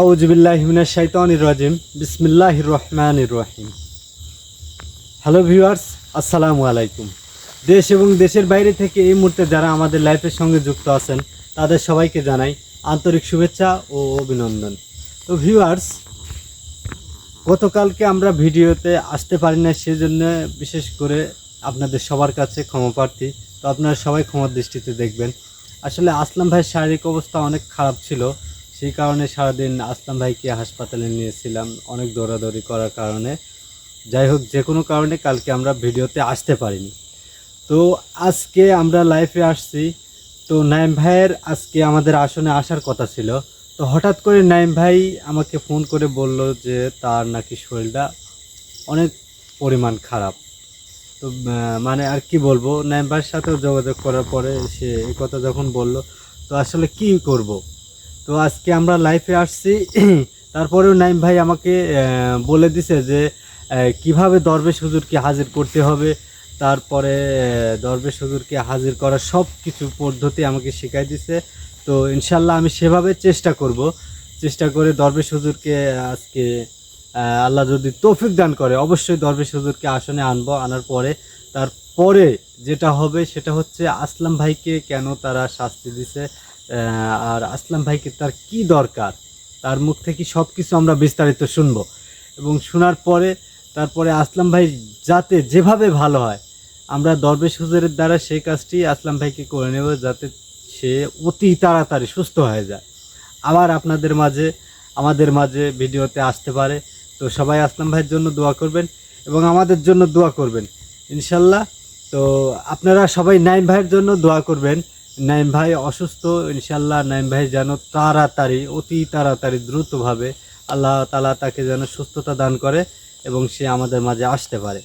আউজবিল্লাহিমিনা বিসমিল্লাহ রহমানির রহিম। Hello viewers, আসসালামু আলাইকুম। দেশ এবং দেশের বাইরে থেকে এই মুহূর্তে যারা আমাদের লাইফের সঙ্গে যুক্ত আছেন, তাদের সবাইকে জানাই আন্তরিক শুভেচ্ছা ও অভিনন্দন। তো ভিউয়ার্স, গতকালকে আমরা ভিডিওতে আসতে পারি না সেজন্য বিশেষ করে আপনাদের সবার কাছে ক্ষমা প্রার্থী। তো আপনারা সবাই ক্ষমার দৃষ্টিতে দেখবেন। আসলে আসলাম ভাইয়ের শারীরিক অবস্থা অনেক খারাপ ছিল। সেই কারণে সারাদিন আসলাম ভাইকে হাসপাতালে নিয়েছিলাম অনেক দৌড়াদৌড়ি করার কারণে। যাই হোক, যে কোনো কারণে কালকে আমরা ভিডিওতে আসতে পারিনি। তো আজকে আমরা লাইফে আসছি। তো নাইম ভাইয়ের আজকে আমাদের আসনে আসার কথা ছিল। তো হঠাৎ করে নাইম ভাই আমাকে ফোন করে বলল যে তার নাকি শরীরটা অনেক পরিমাণ খারাপ। তো মানে আর কি বলব, নাইম ভাইয়ের সাথেও যোগাযোগ করার পরে সে এই কথা যখন বলল, তো আসলে কি করব? তো আজকে আমরা লাইফে আসছি। তারপরেও নাইম ভাই আমাকে বলে দিছে যে কীভাবে দরবেশ হুজুরকে হাজির করতে হবে। তারপরে দরবেশ হুজুরকে হাজির করার সব কিছু পদ্ধতি আমাকে শেখাই দিছে। তো ইনশাল্লাহ আমি সেভাবে চেষ্টা করব। চেষ্টা করে দরবেশ হুজুরকে আজকে আল্লাহ যদি তৌফিক দান করে, অবশ্যই দরবেশ হুজুরকে আসনে আনব, আনার পরে। তারপরে যেটা হবে সেটা হচ্ছে আসলাম ভাইকে কেন তারা শাস্তি দিছে। আর আসলাম ভাইকে তার কি দরকার? তার মুখ থেকে সব কিছু আমরা বিস্তারিত শুনব। এবং শোনার পরে, তারপরে আসলাম ভাই যাতে যেভাবে ভালো হয়। আমরা দরবেশ হুজুরের দ্বারা সেই কাজটি আসলাম ভাইকে করে নেব যাতে সে অতি তাড়াতাড়ি সুস্থ হয়ে যায়। আবার আপনাদের মাঝে, আমাদের মাঝে ভিডিওতে আসতে পারে। তো সবাই আসলাম ভাইয়ের জন্য দোয়া করবেন এবং আমাদের জন্য দোয়া করবেন। ইনশাল্লাহ, তো আপনারা সবাই নাইম ভাইয়ের জন্য দোয়া করবেন। নাইম ভাই অসুস্থ ইনশাল্লাহ নাইম ভাই যেন তাড়াতাড়ি, অতি তাড়াতাড়ি দ্রুতভাবে আল্লাহ তালা তাকে যেন সুস্থতা দান করে এবং সে আমাদের মাঝে আসতে পারে।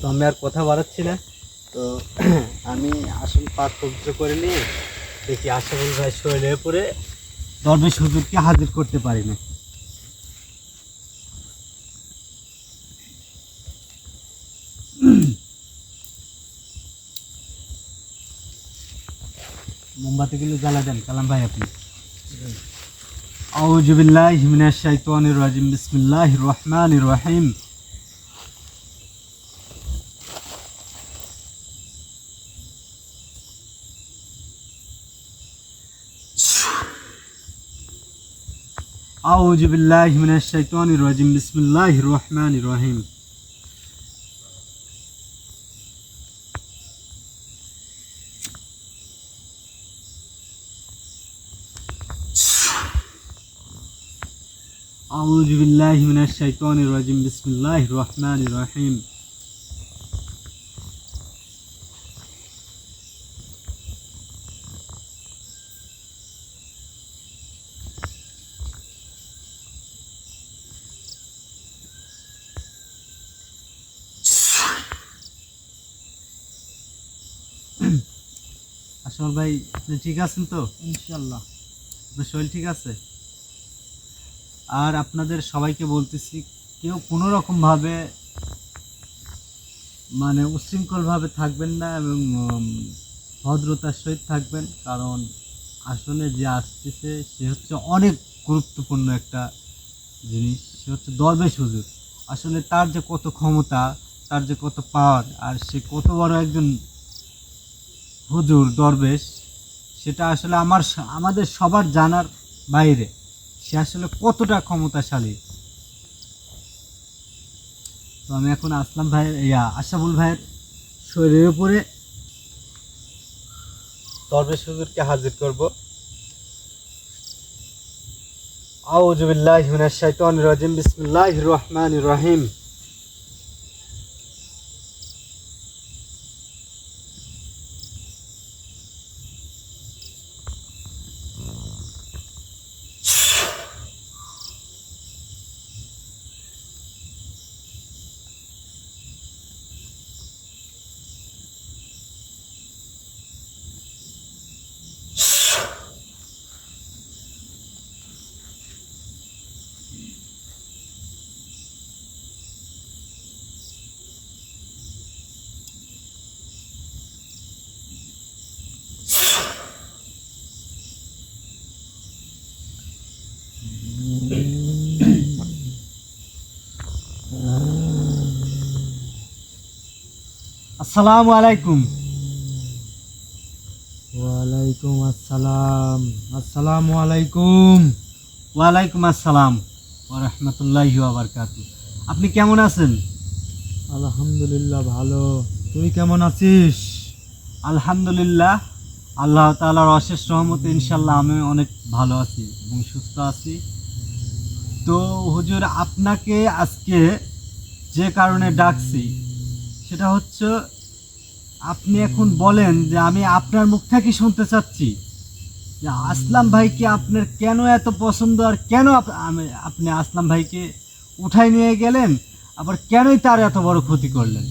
তো আমি আর কথা বাড়াচ্ছি না। তো আমি আসল পাক পবিত্র করে নিয়ে দেখি আশাফুল ভাই শরীরে পরে দরবেশ হুজুরকে হাজির করতে পারি না। মোমবাতিগুলো জ্বালা দেন কালাম ভাই আপনি أعوذ بالله من الشيطان الرجيم بسم الله الرحمن الرحيم أعوذ بالله من الشيطان الرجيم بسم الله الرحمن الرحيم أعوذ بالله من الشيطان الرجيم بسم الله الرحمن الرحيم আসল ভাই আপনি ঠিক আছেন তো ইনশাল্লাহ আপনার শরীর ঠিক আছে আর আপনাদের সবাইকে বলতেছি, কেউ কোনো রকমভাবে মানে উশৃঙ্খলভাবে থাকবেন না এবং ভদ্রতার সহিত থাকবেন, কারণ আসলে যে আসতেছে, সে হচ্ছে অনেক গুরুত্বপূর্ণ একটা জিনিস, সে হচ্ছে দরবেশ হুজুর। আসলে তার যে কত ক্ষমতা, তার যে কত পাওয়ার, আর সে কত বড় একজন হুজুর, দরবেশ, সেটা আসলে আমার আমাদের সবার জানার বাইরে। সে আসলে কতটা ক্ষমতাশালী? তো আমি এখন আসলাম ভাইয়ের, ইয়া, আশাফুল ভাইয়ের শরীরের উপরে। দরবেশ হুজুরকে হাজির করব। আউযু বিল্লাহি মিনাশ শাইতানির রাজিম, বিসমিল্লাহির রহমানির রহিম। আসসালামু আলাইকুম। ওয়ালাইকুম আসসালাম। আসসালামু আলাইকুম। ওয়ালাইকুম আসসালাম ওরহমতুল্লাহি বারকাতু আপনি কেমন আছেন? আলহামদুলিল্লাহ ভালো। তুই কেমন আছিস? আলহামদুলিল্লাহ আল্লাহ তাআলার অশেষ রহমতে ইনশাল্লাহ আমি অনেক ভালো আছি এবং সুস্থ আছি। তো হুজুর আপনাকে আজকে যে কারণে ডাকছি সেটা হচ্ছে, আপনি এখন বলেন যে আমি আপনার মুখ থেকে শুনতে চাচ্ছি। যে আসলাম ভাইকে আপনার কেন এত পছন্দ আর কেন আপনি আসলাম ভাইকে উঠাই নিয়ে গেলেন, আবার কেনই তার এত বড় ক্ষতি করলেন?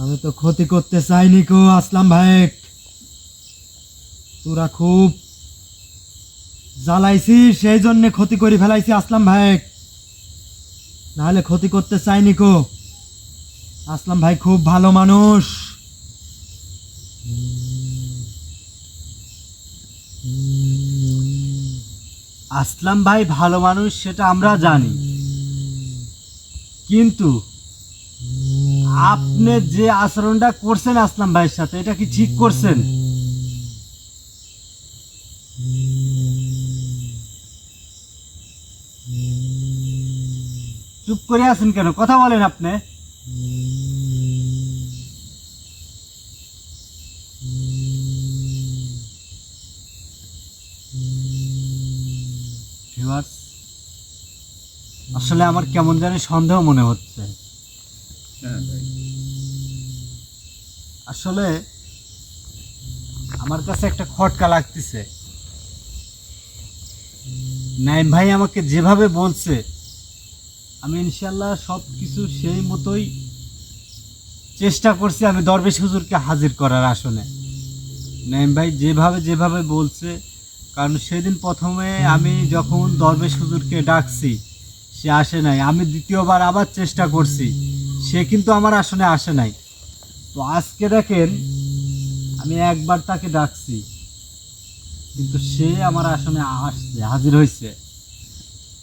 আমি তো ক্ষতি করতে চাইনি কো, আসলাম ভাই। তোরা খুব জ্বালাইছিস সেই জন্য ক্ষতি করে ফেলাইছি আসলাম ভাই। নাহলে ক্ষতি করতে চাইনি কো। আসলাম ভাই, খুব ভালো মানুষ। আসলাম ভাই, ভালো মানুষ, সেটা আমরা জানি। কিন্তু আপনি যে আচরণটা করছেন আসলাম ভাইয়ের সাথে, এটা কি ঠিক করছেন? চুপ করে আছেন কেন? কথা বলেন আপনি। আসলে আমার কেমন জানি সন্দেহ মনে হচ্ছে। আসলে আমার কাছে একটা খটকা লাগতেছে। নাইম ভাই আমাকে যেভাবে বলছে আমি ইনশাল্লাহ সব কিছু সেই মতোই চেষ্টা করছি আমি দরবেশ হুজুরকে হাজির করার আসনে। নাইম ভাই যেভাবে যেভাবে বলছে, কারণ সেদিন প্রথমে আমি যখন দরবেশ হুজুরকে ডাকছি, সে আসে নাই। আমি দ্বিতীয়বার আবার চেষ্টা করছি, সে কিন্তু আমার আসনে আসে নাই। তো আজকে দেখেন, আমি একবার তাকে ডাকছি, কিন্তু সে আমার আসনে আসছে, হাজির হয়েছে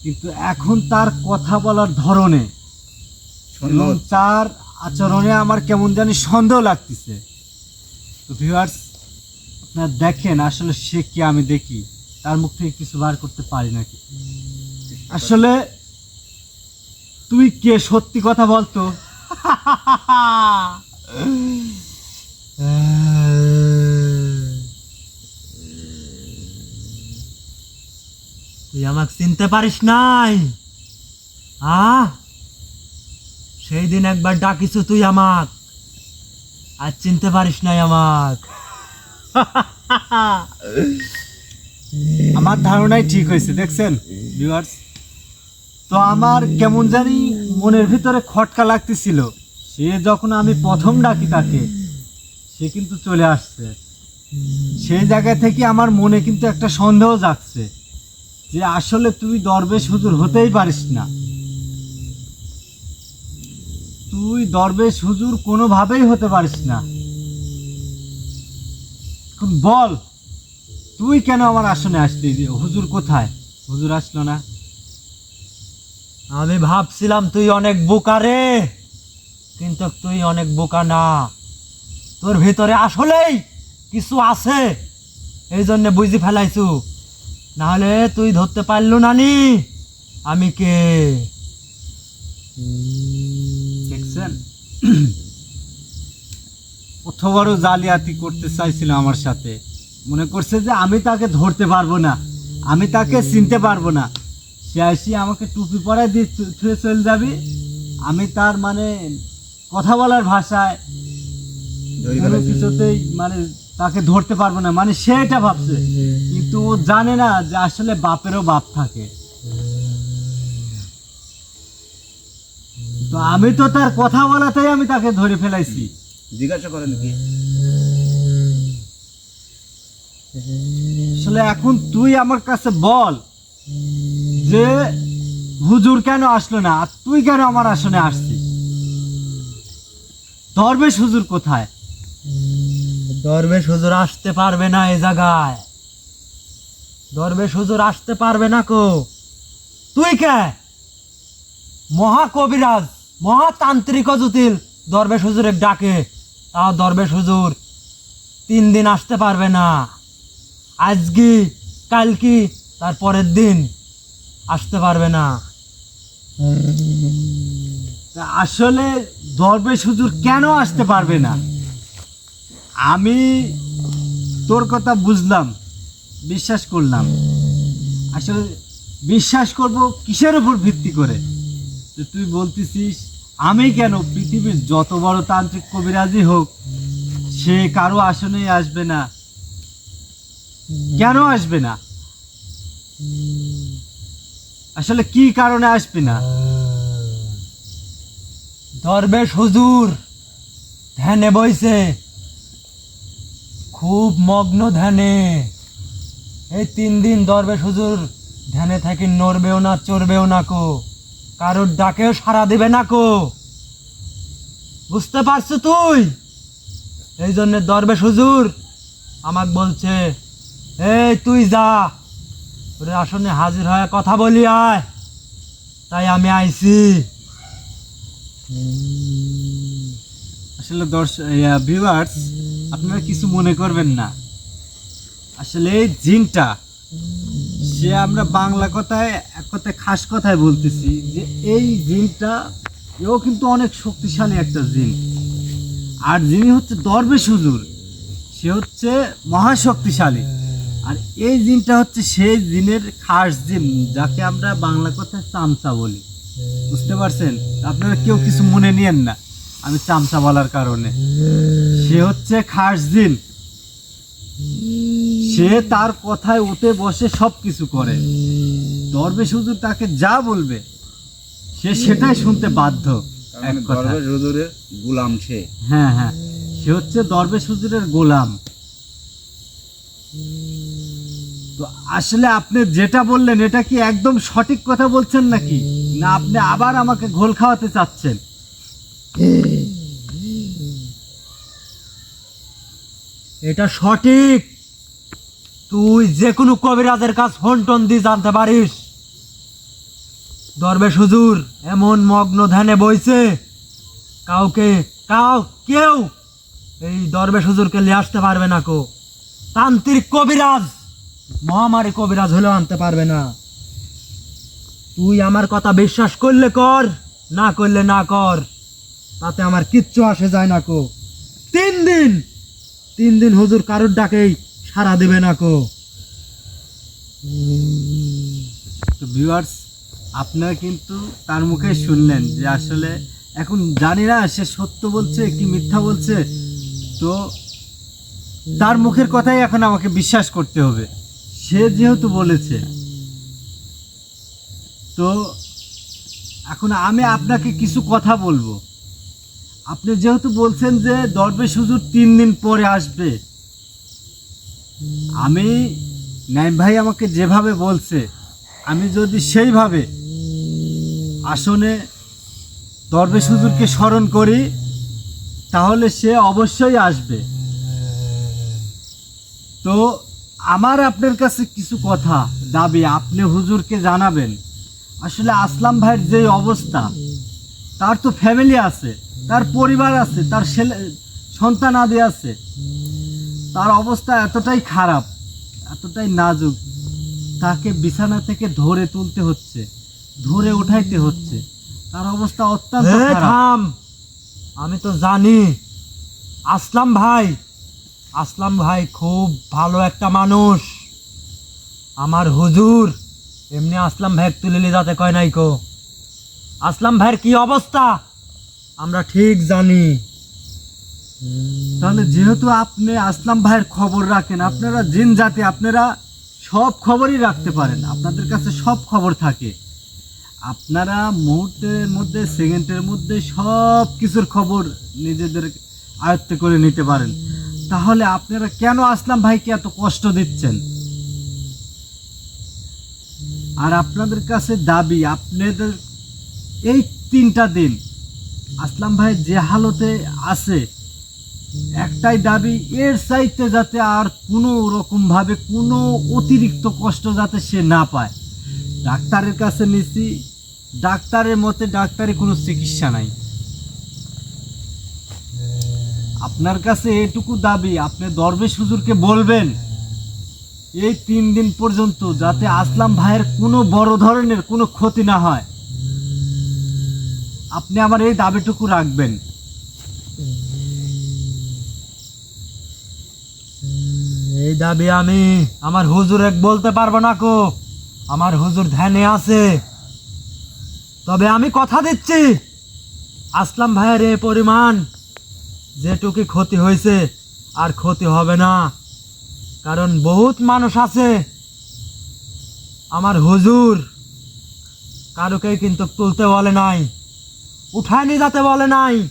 কিন্তু এখন তার কথা বলার ধরনে এবং তার আচরণে আমার কেমন জানি সন্দেহ লাগতেছে। তো ভিউয়ার্স আপনারা দেখেন আসলে সে কি আমি দেখি। তার মুখ থেকে কিছু বার করতে পারি নাকি? আসলে তুই কে? সত্যি কথা বলতো? তুই আমাকে চিনতে পারিস নাই? আ? সেই দিন একবার ডাকিস তুই আমাক। আর চিনতে পারিস নাই আমাক। আমার ধারণাই ঠিক হয়েছে, দেখছেন ভিউয়ার্স তো আমার কেমন জানি মনের ভিতরে খটকা লাগতেছিল। সে যখন আমি প্রথম ডাকি তাকে, সে কিন্তু চলে আসছে। সেই জায়গা থেকে আমার মনে কিন্তু একটা সন্দেহ জাগছে। যে আসলে তুই দরবেশ হুজুর হতেই পারিস না। তুই দরবেশ হুজুর কোনোভাবেই হতে পারিস না। এখন বল, তুই কেন আমার আসনে আসলি হুজুর কোথায়? হুজুর আসলো না। আমি ভাবছিলাম তুই অনেক বোকা রে, কিন্তু তুই অনেক বোকা না। তোর ভিতরে আসলেই কিছু আছে এই জন্য বুঝি ফেলাইছু। নাহলে তুই ধরতে পারলু নানি। আমি কে? দেখছেন? কত বড় জালিয়াতি করতে চাইছিল আমার সাথে। মনে করছে যে আমি তাকে ধরতে পারব না আমি তাকে চিনতে পারব না। সে আসি আমাকে টুপি পরায় দিয়ে থুয়ে চলে যাবি। আমি তার মানে কথা বলার ভাষায় কিছুতেই মানে তাকে ধরতে পারব না। মানে সে এটা ভাবছে। কিন্তু ও জানে না যে আসলে বাপেরও বাপ থাকে। তো আমি তো তার কথা বলাতেই আমি তাকে ধরে ফেলাইছি। জিজ্ঞাসা করেন কি আসলে এখন তুই আমার কাছে বল যে হুজুর কেন আসলো না আর তুই কেন আমার আসনে আসছিস? দরবেশ হুজুর কোথায়? দরবেশ হুজুর আসতে পারবে না এ জায়গায়। দরবেশ হুজুর আসতে পারবে না কো। তুই কে? মহাকবিরাজ, মহাতান্ত্রিক জুতিল দরবেশ হুজুরের ডাকে। তাও দরবেশ হুজুর তিন দিন আসতে পারবে না। আজকে, কালকি, তার পরের দিন আসতে পারবে না। আসলে দরবেশ হুজুর কেন আসতে পারবে না? আমি তোর কথা বুঝলাম, বিশ্বাস করলাম। আসলে বিশ্বাস করব কিসের উপর ভিত্তি করে? তো তুই বলতেছিস, আমি কেন পৃথিবীর যত বড় তান্ত্রিক কবিরাজি হোক, সে কারও আসনেই আসবে না। কেন আসবে না? আসলে কি কারণে আসবে না? দরবেশ হুজুর, ধ্যানে বইছে। খুব মগ্ন ধ্যানে। এই তিন দিন দরবেশ হুজুর ধ্যানে থাকি নড়বেও না, চড়বেও না কো। কারোর ডাকেও সাড়া দিবে না কো। বুঝতে পারছ তুই? এই জন্য দরবেশ হুজুর আমাকে বলছে, এই তুই যা। ওরে আসনে হাজির হয়ে কথা বলি আয়। তাই আমি আইছি। আসলে দর্শক ভিউয়ার্স আপনারা কিছু মনে করবেন না। আসলে এই জিনটা, সে আমরা বাংলা কথায়, এক কথায় খাস কথায় বলতেছি যে এই জিনটা, এও কিন্তু অনেক শক্তিশালী একটা জিন। আর যিনি হচ্ছে দরবেশ হুজুর, সে হচ্ছে মহাশক্তিশালী। আর এই জিনটা হচ্ছে সেই জিনের খাস জিন, যাকে আমরা বাংলা কথায় চামচা বলি। বুঝতে পারছেন? আপনারা কেউ কিছু মনে নিয়েন না। আমি চামচা বলার কারণে। সে হচ্ছে খাস জিন সে তার কথায় উঠে বসে সব কিছু করে। দরবেশ হুজুর তাকে যা বলবে সে সেটাই শুনতে বাধ্য এক মানে দরবেশ হুজুরের গুলাম সে। হ্যাঁ হ্যাঁ। সে হচ্ছে দরবেশ হুজুরের গোলাম। তো আসলে আপনি যেটা বললেন এটা কি একদম সঠিক কথা বলছেন নাকি? না আপনি আবার আমাকে ঘোল খাওয়াতে চাচ্ছেন? এটা সঠিক। তুই যে কোনো কবিরাজের কাজ ফোন টোন দিয়ে জানতে পারিস। দরবেশ হুজুর, এমন মগ্ন ধ্যানে বইছে, কাউকে, কাউ, কেউ এই দরবেশ হুজুরকে নিয়ে আসতে পারবে না কো। তান্ত্রিক কবিরাজ, মহামারী কবিরাজ হলেও আনতে পারবে না। তুই আমার কথা বিশ্বাস করলে কর, না করলে না কর, তাতে আমার কিচ্ছু আসে যায় না কো। তিন দিন তিন দিন হুজুর কারোর ডাকেই সারা দেবে না কো। তো ভিউয়ার্স আপনারা কিন্তু তার মুখে শুনলেন যে আসলে এখন জানি না সে সত্য বলছে কি মিথ্যা বলছে। তো তার মুখের কথাই এখন আমাকে বিশ্বাস করতে হবে। সে যেহেতু বলেছে। তো এখন আমি আপনাকে কিছু কথা বলব। আপনি যেহেতু বলছেন যে দরবেশ হুজুর তিন দিন পরে আসবে, আমি নাইম ভাই আমাকে যেভাবে বলছে, আমি যদি সেইভাবে আসনে দরবেশ হুজুরকে স্মরণ করি, তাহলে সে অবশ্যই আসবে। তো আমার আপনার কাছে কিছু কথা, দাবি, আপনি হুজুরকে জানাবেন। আসলে আসলাম ভাইয়ের যে অবস্থা, তার তো ফ্যামিলি আছে। তার পরিবার আছে তার ছেলে সন্তান আদি আছে। তার অবস্থা এতটাই খারাপ এতটাই নাজুক। তাকে বিছানা থেকে ধরে তুলতে হচ্ছে ধরে উঠাইতে হচ্ছে। তার অবস্থা অত্যন্ত খারাপ। আমি তো জানি। আসলাম ভাই আসলাম ভাই খুব ভালো একটা মানুষ। আমার হুজুর এমনি আসলাম ভাই তুলে নিয়ে যাতে কয় নাই কো। আসলাম ভাইয়ের কি অবস্থা? আমরা ঠিক জানি। তাহলে যেহেতু আপনি আসলাম ভাইয়ের খবর রাখেন, আপনারা জিন জাতি, আপনারা সব খবরই রাখতে পারেন। আপনাদের কাছে সব খবর থাকে। আপনারা মুহূর্তের মধ্যে, সেকেন্ডের মধ্যে সব কিছুর খবর নিজেদের আয়ত্তে করে নিতে পারেন। তাহলে আপনারা কেন আসলাম ভাইকে এত কষ্ট দিচ্ছেন? আর আপনাদের কাছে দাবি, আপনাদের এই তিনটা দিন আসলাম ভাই, যে হালতে আছে। একটাই দাবি, এর চাইতে যাতে আর কোনো রকম ভাবে কোনো অতিরিক্ত কষ্ট যাতে সে না পায়। ডাক্তারের কাছে নিছি, ডাক্তারের মতে ডাক্তারের কোনো চিকিৎসা নাই। আপনার কাছে এটুকু দাবি, আপনি দরবেশ হুজুরকে বলবেন, এই তিন দিন পর্যন্ত যাতে আসলাম ভাইয়ের কোনো বড় ধরনের কোনো ক্ষতি না হয়। আপনি আমার এই দাবিটুকু রাখবেন। এই দাবি আমি আমার হুজুর এক বলতে পারব না কো। আমার হুজুর ধ্যানে আছে। তবে আমি কথা দিচ্ছি। আসলাম ভাইয়ের এই পরিমাণ। যেটুকু ক্ষতি হয়েছে, আর ক্ষতি হবে না। কারণ বহুত মানুষ আছে। আমার হুজুর কারোকেই কিন্তু তুলতে বলে নাই। উঠায় নিয়ে যেতে বলে নাই।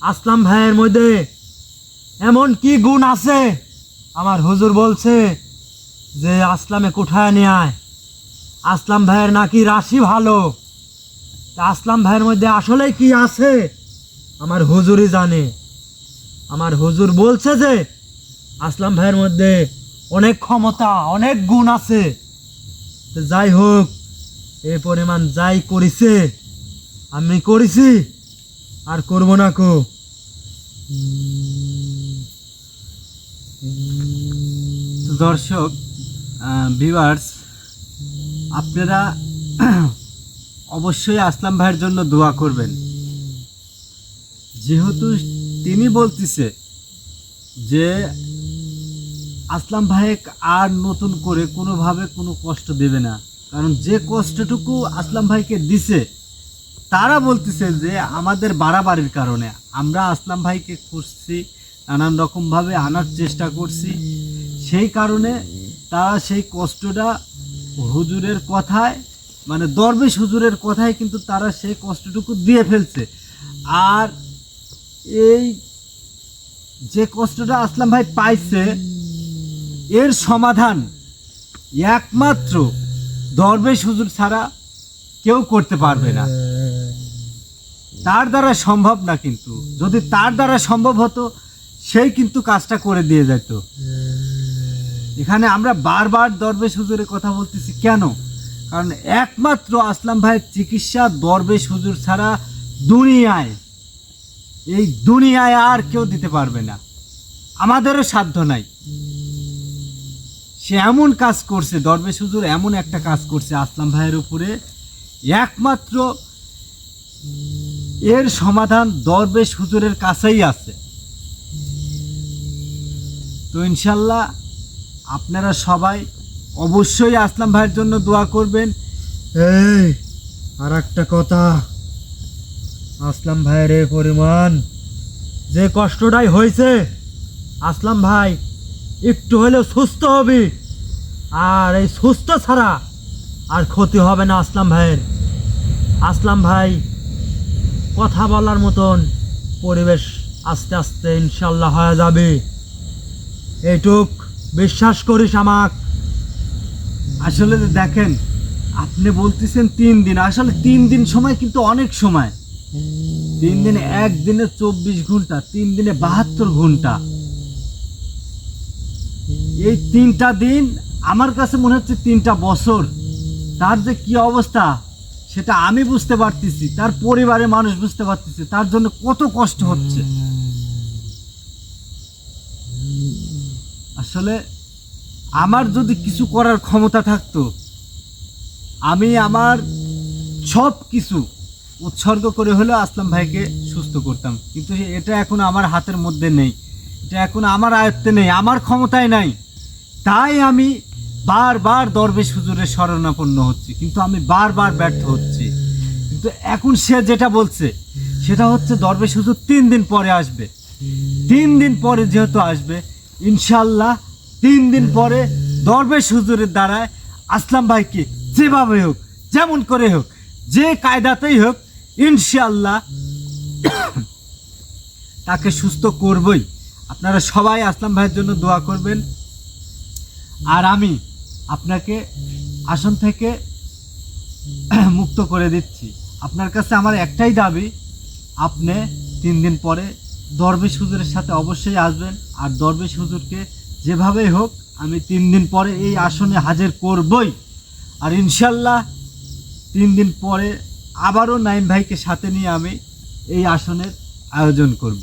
আসলাম ভাইয়ের মধ্যে। এমন কি গুণ আছে? আমার হুজুর বলছে যে আসলামে কোঠায় নিয়ে আসলাম ভাইয়ের নাকি রাশি ভালো। তা আসলাম ভাইয়ের মধ্যে আসলে কি আছে? আমার হুজুরই জানে। আমার হুজুর বলছে যে আসলাম ভাইয়ের মধ্যে অনেক ক্ষমতা, অনেক গুণ আছে। যাই হোক, এ পরিমাণ যাই করেছে আমি করেছি। আর করব না কো। দর্শক ভিউয়ার্স আপনারা অবশ্যই আসলাম ভাইয়ের জন্য দোয়া করবেন। যেহেতু তিনি বলতেছে যে, আসলাম ভাই আর নতুন করে কোনোভাবে কোনো কষ্ট দেবে না। কারণ যে কষ্টটুকু আসলাম ভাইকে দিছে তারা বলতেছে যে আমাদের বাড়াবাড়ির কারণে। আমরা আসলাম ভাইকে খুঁজছি, নানান রকমভাবে আনার চেষ্টা করছি। সেই কারণে তারা সেই কষ্টটা হুজুরের কথায় মানে দরবেশ হুজুরের কথায় কিন্তু তারা সেই কষ্টটুকু দিয়ে ফেলছে। আর এই যে কষ্টটা আসলাম ভাই পাইছে, এর সমাধান একমাত্র দরবেশ হুজুর ছাড়া কেউ করতে পারবে না। তার দ্বারা সম্ভব না কিন্তু। যদি তার দ্বারা সম্ভব হতো, সেই কিন্তু কাজটা করে দিয়ে যেত। এখানে আমরা বারবার দরবেশ হুজুরের কথা বলতেছি, কেন? কারণ একমাত্র আসলাম ভাইয়ের চিকিৎসা দরবেশ হুজুর ছাড়া দুনিয়ায়। এই দুনিয়ায় আর কেউ দিতে পারবে না। আমাদেরও সাধ্য নাই। সে এমন কাজ করছে, দরবেশ হুজুর এমন একটা কাজ করছে আসলাম ভাইয়ের উপরে। একমাত্র এর সমাধান দরবেশ হুজুরের কাছেই আছে। তো ইনশাল্লাহ আপনারা সবাই অবশ্যই আসলাম ভাইয়ের জন্য দোয়া করবেন। এই আর একটা কথা। আসলাম ভাইয়ের এই পরিমাণ। যে কষ্টটাই হয়েছে, আসলাম ভাই, একটু হলেও সুস্থ হবে। আর এই সুস্থ ছাড়া আর ক্ষতি হবে না আসলাম ভাইয়ের। আসলাম ভাই। কথা বলার মতন পরিবেশ আস্তে আস্তে ইনশাল্লাহ হয়ে যাবে। এইটুক বিশ্বাস করিস আমাক। আসলে দেখেন, আপনি বলতেছেন তিন দিন, আসলে তিন দিন সময় কিন্তু অনেক সময়। তিন দিনে একদিনে চব্বিশ ঘণ্টা, তিন দিনে বাহাত্তর ঘণ্টা। এই তিনটা দিন আমার কাছে মনে হচ্ছে তিনটা বছর। তার যে কি অবস্থা? সেটা আমি বুঝতে পারতেছি, তার পরিবারের মানুষ বুঝতে পারতেছে, তার জন্য কত কষ্ট হচ্ছে। আসলে আমার যদি কিছু করার ক্ষমতা থাকতো, আমি আমার সব কিছু উৎসর্গ করে হলেও আসলাম ভাইকে সুস্থ করতাম। কিন্তু এটা এখন আমার হাতের মধ্যে নেই, এটা এখন আমার আয়ত্তে নেই, আমার ক্ষমতায় নাই। তাই আমি বারবার দরবেশ হুজুরের শরণাপন্ন হচ্ছি, কিন্তু আমি বারবার ব্যর্থ হচ্ছি। কিন্তু এখন সে যেটা বলছে, সেটা হচ্ছে দরবেশ হুজুর তিন দিন পরে আসবে। তিন দিন পরে যেহেতু আসবে ইনশাল্লাহ তিন দিন পরে দরবেশ হুজুরের দ্বারায় আসলাম ভাইকে যেভাবে হোক, যেমন করে হোক, যে কায়দাতেই হোক ইনশাল্লাহ তাকে সুস্থ করবই। আপনারা সবাই আসলাম ভাইয়ের জন্য দোয়া করবেন। আর আমি আপনাকে আসন থেকে মুক্ত করে দিচ্ছি। আপনার কাছে আমার একটাই দাবি, আপনি তিন দিন পরে দরবেশ হুজুরের সাথে অবশ্যই আসবেন। আর দরবেশ হুজুরকে যেভাবেই হোক, আমি তিন দিন পরে এই আসনে হাজির করবই। আর ইনশাল্লাহ তিন দিন পরে আবারও নাইম ভাইকে সাথে নিয়ে আমি এই আসনের আয়োজন করব।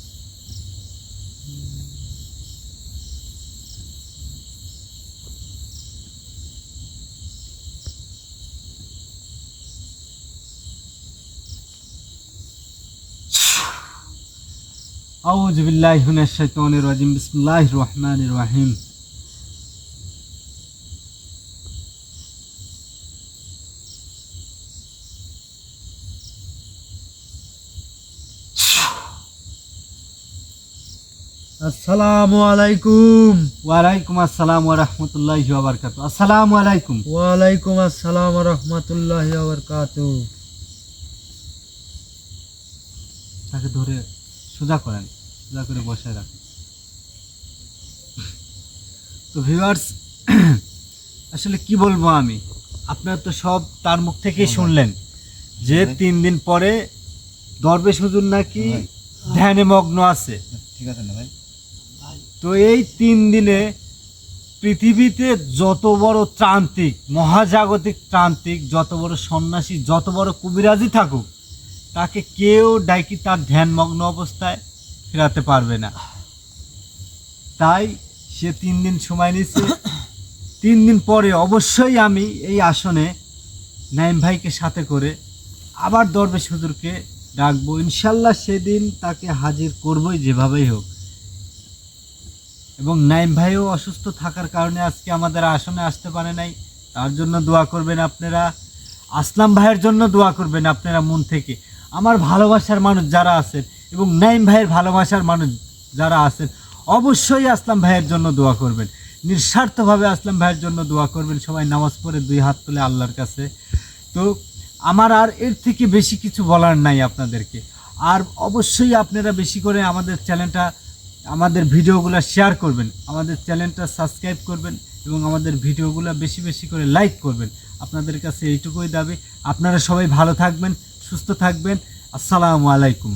আসসালামু আলাইকুম। ওয়ালাইকুম আসসালাম ওয়া রাহমাতুল্লাহি ওয়া বারাকাতুহু। আসসালামু আলাইকুম। আসসালাম রহমতুল্লাহ তাকে ধরে সোজা করেন। সোজা করে বসায় রাখেন। তো ভিউয়ার্স আসলে কি বলব আমি? আপনারা তো সব তার মুখ থেকেই শুনলেন যে তিন দিন পরে দরবেশ হুজুর নাকি ধ্যানে মগ্ন আছে। ঠিক আছে না ভাই? তো এই তিন দিনে পৃথিবীতে যত বড় ত্রান্তিক মহাজাগতিক ত্রান্তিক যত বড় সন্ন্যাসী যত বড় কবিরাজি থাকুক তাকে কেউ ডাইকি তার ধ্যানমগ্ন অবস্থায় ফেরাতে পারবে না। তাই সে তিন দিন সময় নিচ্ছে তিন দিন পরে অবশ্যই আমি এই আসনে নাইম ভাইকে সাথে করে আবার দরবেশ হুজুরকে ডাকবো। ইনশাল্লাহ সেদিন তাকে হাজির করবই যেভাবেই হোক। এবং নাইম ভাইও অসুস্থ থাকার কারণে আজকে আমাদের আসনে আসতে পারে নাই। তার জন্য দোয়া করবেন আপনারা। আসলাম ভাইয়ের জন্য দোয়া করবেন আপনারা মন থেকে। আমার ভালোবাসার মানুষ যারা আছেন এবং নাইম ভাইয়ের ভালোবাসার মানুষ যারা আছেন, অবশ্যই আসলাম ভাইয়ের জন্য দোয়া করবেন। নিঃস্বার্থভাবে আসলাম ভাইয়ের জন্য দোয়া করবেন। সবাই নামাজ পড়ে দুই হাত তুলে আল্লাহর কাছে। তো আমার আর এর থেকে বেশি কিছু বলার নাই আপনাদেরকে। আর অবশ্যই আপনারা বেশি করে আমাদের চ্যানেলটা, আমাদের ভিডিওগুলো শেয়ার করবেন। আমাদের চ্যানেলটা সাবস্ক্রাইব করবেন এবং আমাদের ভিডিওগুলো বেশি বেশি করে লাইক করবেন। আপনাদের কাছে এইটুকুই দাবি। আপনারা সবাই ভালো থাকবেন, সুস্থ থাকবেন। আসসালামু আলাইকুম।